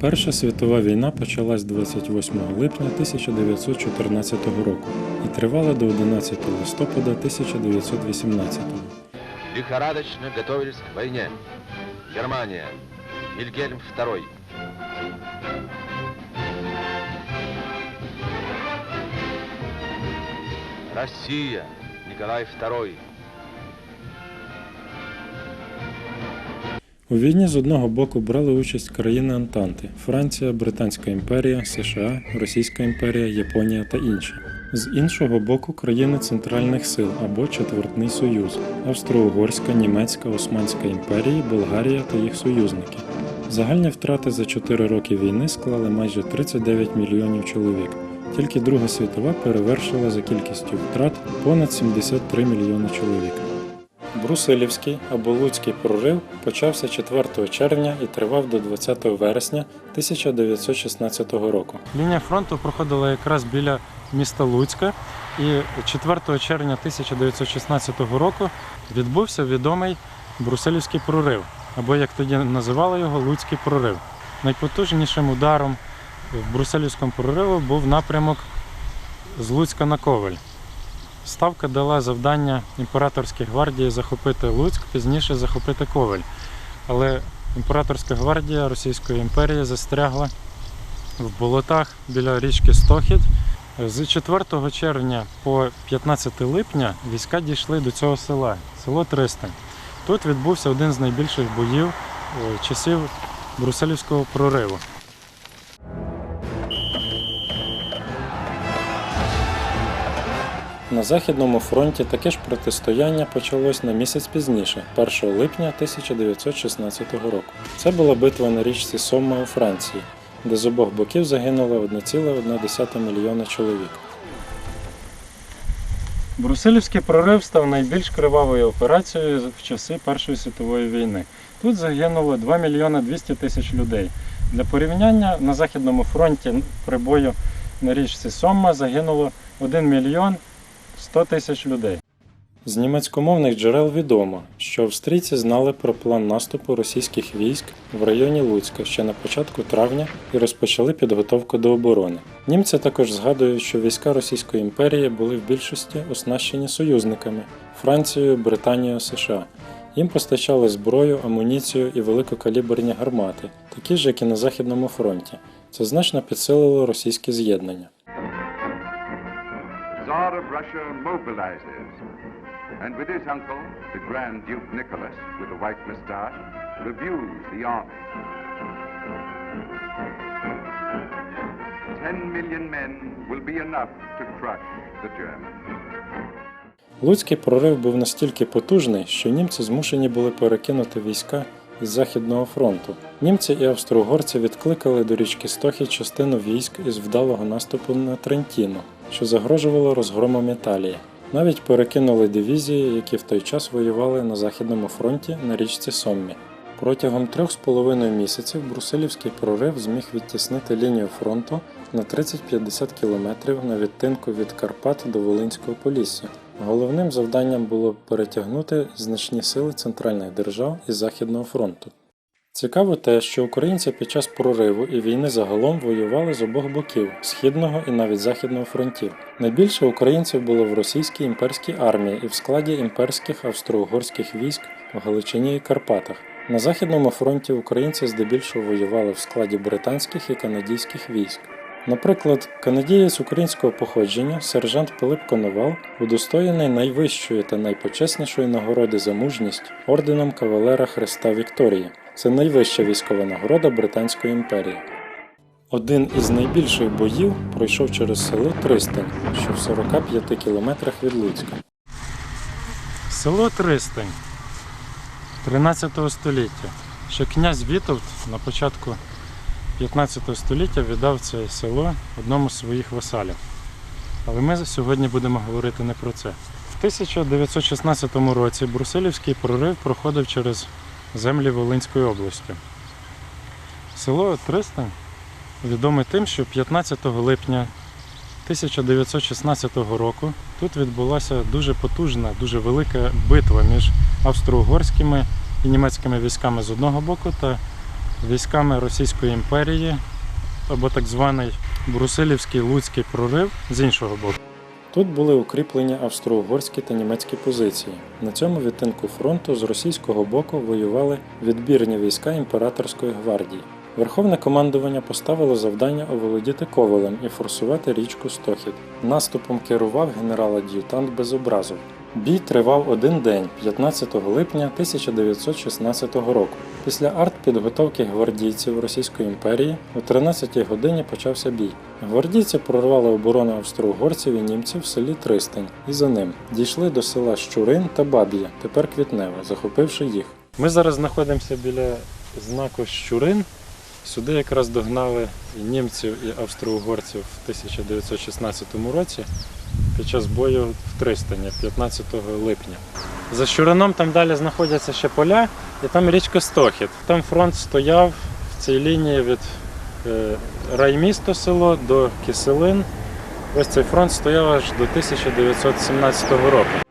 Перша світова війна почалась 28 липня 1914 року і тривала до 11 листопада 1918 лихорадочно готовились к войне. Германия. Вильгельм II. Россия. Николай II. У війні з одного боку брали участь країни Антанти Франція, Британська імперія, США, Російська імперія, Японія та інші. З іншого боку країни Центральних сил або Четвертний Союз Австро-Угорська, Німецька, Османська імперії, Болгарія та їх союзники. Загальні втрати за 4 роки війни склали майже 39 мільйонів чоловік. Тільки Друга світова перевершила за кількістю втрат понад 73 мільйони чоловік. Брусилівський або Луцький прорив почався 4 червня і тривав до 20 вересня 1916 року. Лінія фронту проходила якраз біля міста Луцька, і 4 червня 1916 року відбувся відомий Брусилівський прорив, або як тоді називали його Луцький прорив. Найпотужнішим ударом в Брусилівському прориву був напрямок з Луцька на Ковель. Ставка дала завдання імператорській гвардії захопити Луцьк, пізніше захопити Ковель. Але імператорська гвардія Російської імперії застрягла в болотах біля річки Стохід. З 4 червня по 15 липня війська дійшли до цього села, село Тристань. Тут відбувся один з найбільших боїв е, часів Брусилівського прориву. На Західному фронті таке ж протистояння почалось на місяць пізніше, 1 липня 1916 року. Це була битва на річці Сомма у Франції, де з обох боків загинуло 1,1 мільйона чоловік. Брусилівський прорив став найбільш кривавою операцією в часи Першої світової війни. Тут загинуло 2 мільйони 200 тисяч людей. Для порівняння на Західному фронті при бою на річці Сомма загинуло 1 мільйон 100 тисяч людей. З німецькомовних джерел відомо, що австрійці знали про план наступу російських військ в районі Луцька ще на початку травня і розпочали підготовку до оборони. Німці також згадують, що війська Російської імперії були в більшості оснащені союзниками Францією, Британією, США. Їм постачали зброю, амуніцію і великокаліберні гармати, такі ж, як і на Західному фронті. Це значно підсилило російське з'єднання. Of Russia mobilizes, and with his uncle, the Grand Duke Nicholas, with a white moustache, reviews the army. Ten million men will be enough to crush the Germans. Луцький прорив був настільки потужний, що німці змушені були перекинути війська із Західного фронту. Німці і австро-угорці відкликали до річки Стохі частину військ із вдалого наступу на Трентіно, що загрожувало розгромом Італії. Навіть перекинули дивізії, які в той час воювали на Західному фронті на річці Соммі. Протягом трьох з половиною місяців Брусилівський прорив зміг відтіснити лінію фронту на 30-50 кілометрів на відтинку від Карпат до Волинського Полісся. Головним завданням було перетягнути значні сили центральних держав із Західного фронту. Цікаво те, що українці під час прориву і війни загалом воювали з обох боків східного і навіть західного фронтів. Найбільше українців було в російській імперській армії і в складі імперських австро-угорських військ в Галичині і Карпатах. На західному фронті українці здебільшого воювали в складі британських і канадійських військ. Наприклад, канадієць українського походження, сержант Пилип Коновал, удостоєний найвищої та найпочеснішої нагороди за мужність орденом кавалера Христа Вікторії. Це найвища військова нагорода Британської імперії. Один із найбільших боїв пройшов через село Тристань, що в 45 кілометрах від Луцька. Село Тристань 13 століття. Ще князь Вітовт на початку 15 століття віддав це село одному з своїх васалів. Але ми сьогодні будемо говорити не про це. В 1916 році Брусилівський прорив проходив через землі Волинської області. Село Тристань відоме тим, що 15 липня 1916 року тут відбулася дуже потужна, дуже велика битва між австро-угорськими і німецькими військами з одного боку та військами Російської імперії або так званий Брусилівський Луцький прорив з іншого боку. Тут були укріплені австро-угорські та німецькі позиції. На цьому відтинку фронту з російського боку воювали відбірні війська імператорської гвардії. Верховне командування поставило завдання оволодіти Ковелем і форсувати річку Стохід. Наступом керував генерал-ад'ютант Безобразов. Бій тривав один день, 15 липня 1916 року. Після артпідготовки гвардійців Російської імперії о 13 годині почався бій. Гвардійці прорвали оборону австро-угорців і німців в селі Тристань і за ним дійшли до села Щурин та Баб'я, тепер Квітневе, захопивши їх. Ми зараз знаходимося біля знаку Щурин. Сюди якраз догнали і німців і австро-угорців в 1916 році під час бою в Тристані 15 липня. За Щурином там далі знаходяться ще поля, і там річка Стохід. Там фронт стояв в цій лінії від е, раймісто село до Киселин. Ось цей фронт стояв аж до 1917 року.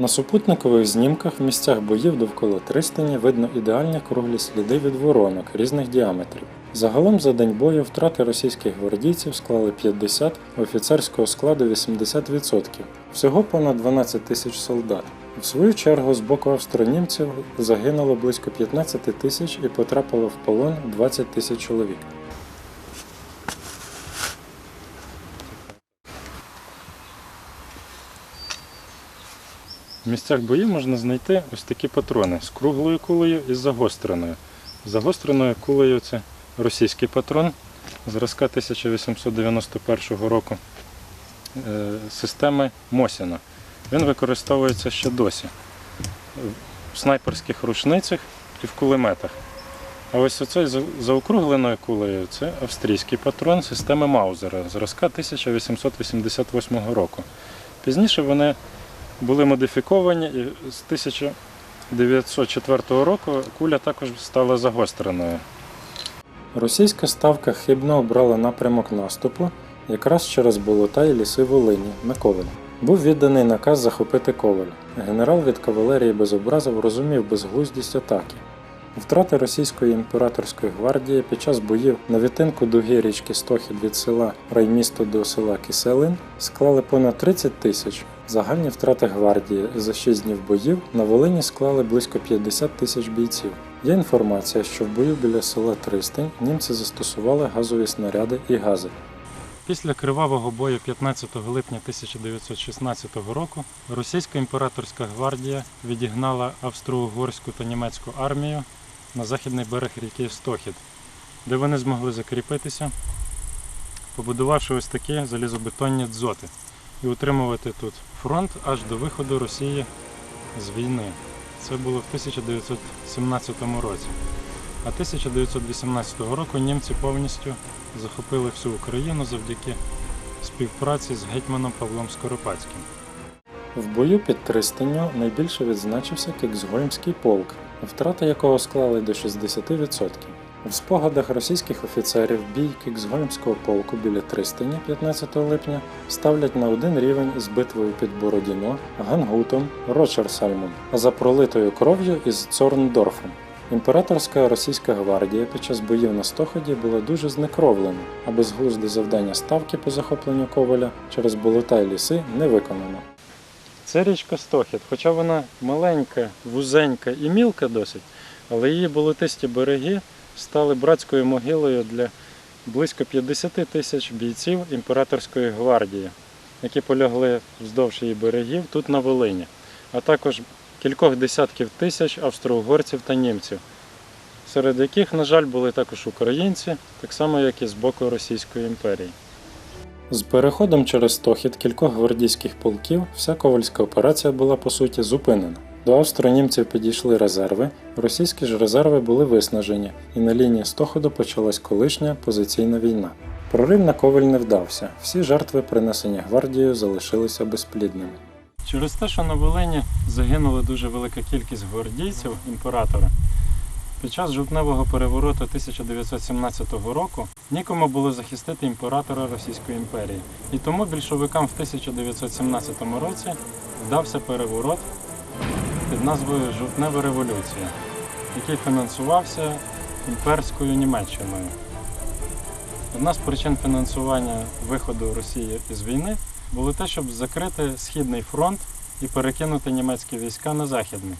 На супутникових знімках в місцях боїв довкола Тристані видно ідеальні круглі сліди від воронок різних діаметрів. Загалом за день бою втрати російських гвардійців склали 50, офіцерського складу 80%. Всього понад 12 тисяч солдат. В свою чергу з боку австронімців загинуло близько 15 тисяч і потрапило в полон 20 тисяч чоловік. В місцях боїв можна знайти ось такі патрони з круглою кулею і з загостреною. Загостреною кулею це російський патрон зразка 1891 року е, системи Мосіна. Він використовується ще досі в снайперських рушницях і в кулеметах. А ось оцей за- заокругленою кулею це австрійський патрон системи Маузера зразка 1888 року. Пізніше вони були модифіковані і з 1904 року куля також стала загостреною. Російська ставка хибно обрала напрямок наступу якраз через болота і ліси Волині на Ковель. Був відданий наказ захопити Ковель. Генерал від кавалерії Безобразов розумів безглуздість атаки. Втрати російської імператорської гвардії під час боїв на відтинку дуги річки Стохід від села Раймісто до села Киселин склали понад 30 тисяч. Загальні втрати гвардії за 6 днів боїв на Волині склали близько 50 тисяч бійців. Є інформація, що в бою біля села Тристань німці застосували газові снаряди і гази. Після кривавого бою 15 липня 1916 року російська імператорська гвардія відігнала австро-угорську та німецьку армію на західний берег ріки Стохід, де вони змогли закріпитися, побудувавши ось такі залізобетонні дзоти і утримувати тут фронт аж до виходу Росії з війни. Це було в 1917 році. А 1918 року німці повністю захопили всю Україну завдяки співпраці з гетьманом Павлом Скоропадським. В бою під Тристанню найбільше відзначився Кіксгольмський полк, втрати якого склали до 60%. В спогадах російських офіцерів бій Кіксгольмського полку біля Тристані 15 липня ставлять на один рівень з битвою під Бородіно, Гангутом, Рочерсальмом, а за пролитою кров'ю із Цорндорфом. Імператорська російська гвардія під час боїв на Стоході була дуже знекровлена, а безглузде завдання ставки по захопленню Коваля через болота й ліси не виконано. Це річка Стохід, хоча вона маленька, вузенька і мілка досить, але її болотисті береги стали братською могилою для близько 50 тисяч бійців імператорської гвардії, які полягли вздовж її берегів тут на Волині, а також кількох десятків тисяч австро-угорців та німців, серед яких, на жаль, були також українці, так само як і з боку Російської імперії. З переходом через Тохід кількох гвардійських полків вся ковальська операція була по суті зупинена. До австро-німців підійшли резерви, російські ж резерви були виснажені, і на лінії Стоходу почалась колишня позиційна війна. Прорив на Ковель не вдався, всі жертви, принесені гвардією, залишилися безплідними. Через те, що на Волині загинула дуже велика кількість гвардійців імператора, під час жовтневого перевороту 1917 року нікому було захистити імператора Російської імперії. І тому більшовикам в 1917 році вдався переворот під назвою Жовтнева революція, який фінансувався імперською Німеччиною. Одна з причин фінансування виходу Росії із війни було те, щоб закрити Східний фронт і перекинути німецькі війська на західний.